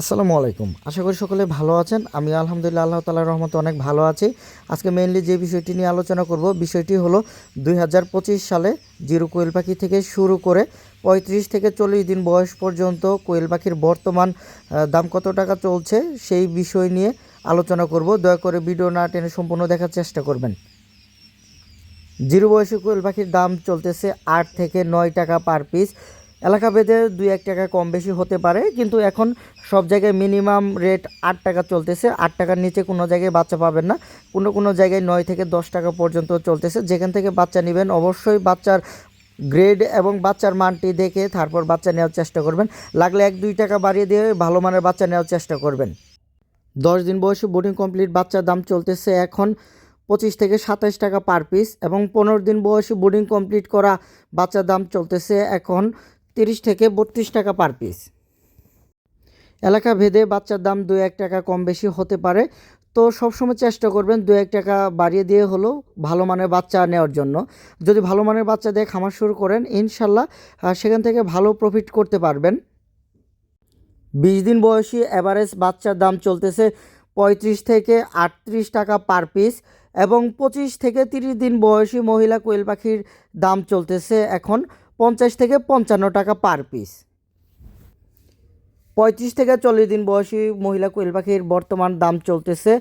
আসসালামু আলাইকুম। আশা করি সকলে ভালো আছেন। আমি আলহামদুলিল্লাহ আল্লাহ তালার রহমতে অনেক ভালো আছি। আজকে মেইনলি যে বিষয়টি নিয়ে আলোচনা করব, বিষয়টি হলো দুই হাজার পঁচিশ সালে জিরো কোয়েল পাখি থেকে শুরু করে পঁয়ত্রিশ থেকে চল্লিশ দিন বয়স পর্যন্ত কোয়েল পাখির বর্তমান দাম কত টাকা চলছে সেই বিষয় নিয়ে আলোচনা করব। দয়া করে ভিডিও না টেনে সম্পূর্ণ দেখার চেষ্টা করবেন। জিরো বয়সী কোয়েল পাখির দাম চলতেছে আট থেকে নয় টাকা পার পিস এলাকা ভেদে দুই এক টাকা কম বেশি হতে পারে, কিন্তু এখন সব জায়গায় মিনিমাম রেট আট টাকা চলতেছে। আট টাকার নিচে কোনো জায়গায় বাচ্চা পাবেন না। কোনো কোনো জায়গায় নয় থেকে দশ টাকা পর্যন্ত চলতেছে। যেখান থেকে বাচ্চা নেবেন অবশ্যই বাচ্চার গ্রেড এবং বাচ্চার মানটি দেখে তারপর বাচ্চা নেওয়ার চেষ্টা করবেন। লাগলে এক, দুই টাকা বাড়িয়ে দিয়ে ভালো মানের বাচ্চা নেওয়ার চেষ্টা করবেন। দশ দিন বয়সে বোর্ডিং কমপ্লিট বাচ্চার দাম চলতেছে এখন পঁচিশ থেকে সাতাশ টাকা পার পিস এবং পনেরো দিন বয়সে বোর্ডিং কমপ্লিট করা বাচ্চার দাম চলতেছে এখন তিরিশ থেকে বত্রিশ টাকা পার পিস এলাকা ভেদে বাচ্চার দাম দু এক টাকা কম বেশি হতে পারে। তো সবসময় চেষ্টা করবেন দু এক টাকা বাড়িয়ে দিয়ে হলেও ভালো মানের বাচ্চা নেওয়ার জন্য। যদি ভালো মানের বাচ্চা দিয়ে খামার শুরু করেন, ইনশাল্লাহ সেখান থেকে ভালো প্রফিট করতে পারবেন। বিশ দিন বয়সী অ্যাভারেজ বাচ্চার দাম চলতেছে পঁয়ত্রিশ থেকে আটত্রিশ টাকা পার পিস এবং পঁচিশ থেকে তিরিশ দিন বয়সী মহিলা কোয়েল পাখির দাম চলতেছে এখন পঞ্চাশ থেকে পঞ্চান্ন টাকা পার পিস পঁয়ত্রিশ থেকে চল্লিশ দিন বয়সী মহিলা কোয়েল পাখির বর্তমান দাম চলতেছে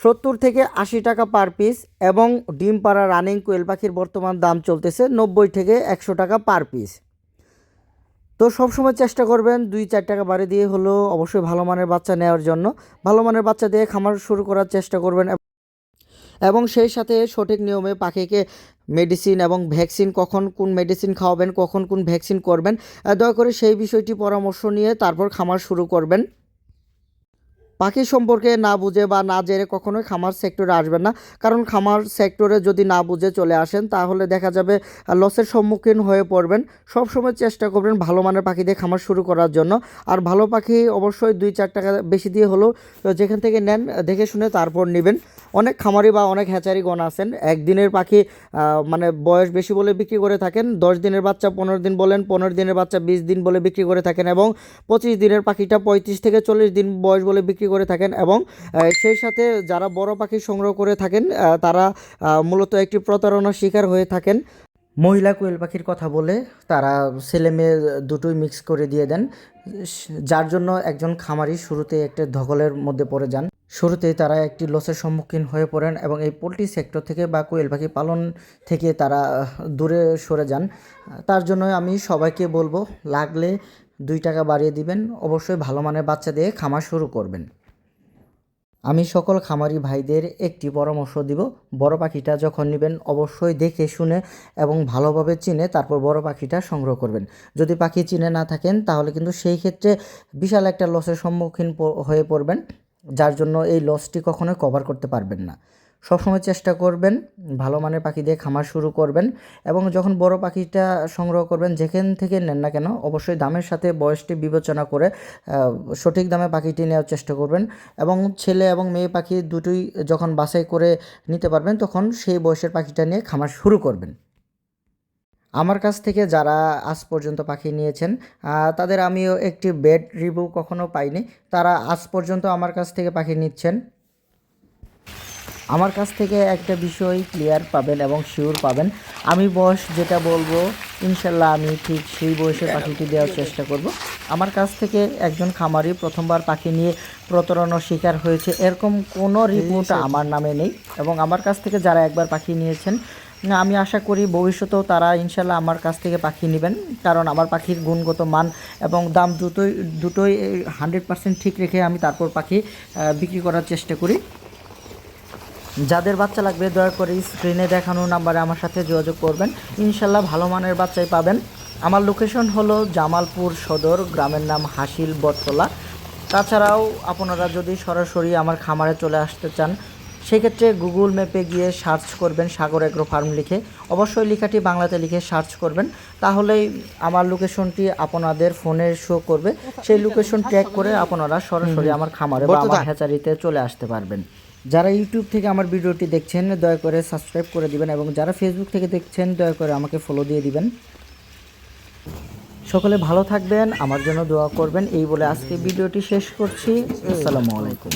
সত্তর থেকে আশি টাকা পার পিস এবং ডিম পাড়া রানিং কোয়েল পাখির বর্তমান দাম চলতেছে নব্বই থেকে একশো টাকা পার পিস তো সবসময় চেষ্টা করবেন দুই চার টাকা বাড়ি দিয়ে হলেও অবশ্যই ভালো মানের বাচ্চা নেওয়ার জন্য। ভালো মানের বাচ্চা দিয়ে খামার শুরু করার চেষ্টা করবেন এবং সেই সাথে সঠিক নিয়মে পাখিকে মেডিসিন এবং ভ্যাকসিন কখন কোন মেডিসিন খাওয়াবেন, কখন কোন ভ্যাকসিন করবেন দয়া করে সেই বিষয়টি পরামর্শ নিয়ে তারপর খামার শুরু করবেন। পাখি সম্পর্কে না বুঝে বা না জেনে কখনোই খামার সেক্টরে আসবেন না। কারণ খামার সেক্টরে যদি না বুঝে চলে আসেন, তাহলে দেখা যাবে লসের সম্মুখীন হয়ে পড়বেন। সবসময় চেষ্টা করবেন ভালো মানের পাখি দিয়ে খামার শুরু করার জন্য। আর ভালো পাখি অবশ্যই দুই চার টাকা বেশি দিয়ে হলেও যেখান থেকে নেন দেখে শুনে তারপর নেবেন। অনেক খামারি বা অনেক হ্যাচারিগণ আছেন। একদিনের পাখি মানে বয়স বেশি বলে বিক্রি করে থাকেন, দশ দিনের বাচ্চা পনেরো দিন বলেন, পনেরো দিনের বাচ্চা বিশ দিন বলে বিক্রি করে থাকেন এবং পঁচিশ দিনের পাখিটা পঁয়ত্রিশ থেকে চল্লিশ দিন বয়স বলে বিক্রি করে থাকেন এবং সেই সাথে যারা বড় পাখি সংগ্রহ করে থাকেন তারা মূলত একটি প্রতারণার শিকার হয়ে থাকেন। মহিলা কোয়েল পাখির কথা বলে তারা ছেলে মেয়ে দুটোই মিক্স করে দিয়ে দেন, যার জন্য একজন খামারি শুরুতে একটা ধকলের মধ্যে পড়ে যান। শুরুতেই তারা একটি লসের সম্মুখীন হয়ে পড়েন এবং এই পোলট্রি সেক্টর থেকে বা কোয়েল পাখি পালন থেকে তারা দূরে সরে যান। তার জন্য আমি সবাইকে বলব, লাগলে দুই টাকা বাড়িয়ে দিবেন, অবশ্যই ভালো মানের বাচ্চা দিয়ে খামার শুরু করবেন। আমি সকল খামারি ভাইদের একটি পরামর্শ দিব, বড় পাখিটা যখন নেবেন অবশ্যই দেখে শুনে এবং ভালোভাবে চিনে তারপর বড় পাখিটা সংগ্রহ করবেন। যদি পাখি চিনে না থাকেন, তাহলে কিন্তু সেই ক্ষেত্রে বিশাল একটা লসের সম্মুখীন হয়ে পড়বেন, যার জন্য এই লসটি কখনোই কভার করতে পারবেন না। সবসময় চেষ্টা করবেন, ভালো মানের পাখি দিয়ে খামার শুরু করবেন এবং যখন বড় পাখিটা সংগ্রহ করবেন, যেখান থেকে নেন না কেন, অবশ্যই দামের সাথে বয়সটি বিবেচনা করে সঠিক দামে পাখিটি নেওয়ার চেষ্টা করবেন এবং ছেলে এবং মেয়ে পাখি দুটোই যখন বাছাই করে নিতে পারবেন, তখন সেই বয়সের পাখিটা নিয়ে খামার শুরু করবেন। আমার কাছ থেকে যারা আজ পর্যন্ত পাখি নিয়েছেন তাদের আমিও একটি বেড রিভিউ কখনো পাইনি। তারা আজ পর্যন্ত আমার কাছ থেকে পাখি নিচ্ছেন। আমার কাছ থেকে একটা বিষয় ক্লিয়ার পাবেন এবং শিওর পাবেন। আমি বয়স যেটা বলব ইনশাল্লাহ আমি ঠিক সেই বয়সে পাখিটি দেওয়ার চেষ্টা করব। আমার কাছ থেকে একজন খামারি প্রথমবার পাখি নিয়ে প্রতারণার শিকার হয়েছে। এরকম কোনো রিপোর্ট আমার নামে নেই এবং আমার কাছ থেকে যারা একবার পাখি নিয়েছেন আমি আশা করি ভবিষ্যতেও তারা ইনশাল্লাহ আমার কাছ থেকে পাখি নেবেন। কারণ আমার পাখির গুণগত মান এবং দাম দুটোই দুটোই হান্ড্রেড পার্সেন্ট ঠিক রেখে আমি তারপর পাখি বিক্রি করার চেষ্টা করি। যাদের বাচ্চা লাগবে দয়া করে স্ক্রিনে দেখানো নাম্বারে আমার সাথে যোগাযোগ করবেন। ইনশাল্লাহ ভালো মানের বাচ্চাই পাবেন। আমার লোকেশন হলো জামালপুর সদর গ্রামের নাম হাসিল বটতলা। তাছাড়াও আপনারা যদি সরাসরি আমার খামারে চলে আসতে চান সেক্ষেত্রে গুগল ম্যাপে গিয়ে সার্চ করবেন সাগর এগ্রো ফার্ম লিখে। অবশ্যই লেখাটি বাংলাতে লিখে সার্চ করবেন। তাহলেই আমার লোকেশনটি আপনাদের ফোনে শো করবে। সেই লোকেশন ট্র্যাক করে আপনারা সরাসরি আমার খামারে বা আমার হ্যাচারিতে চলে আসতে পারবেন। যারা ইউটিউব থেকে আমার ভিডিওটি দেখছেন, দয়া করে সাবস্ক্রাইব করে দিবেন এবং যারা ফেসবুক থেকে দেখছেন, দয়া করে আমাকে ফলো দিয়ে দিবেন। সকলে ভালো থাকবেন, আমার জন্য দোয়া করবেন। এই বলে আজকে ভিডিওটি শেষ করছি। আসসালামু আলাইকুম।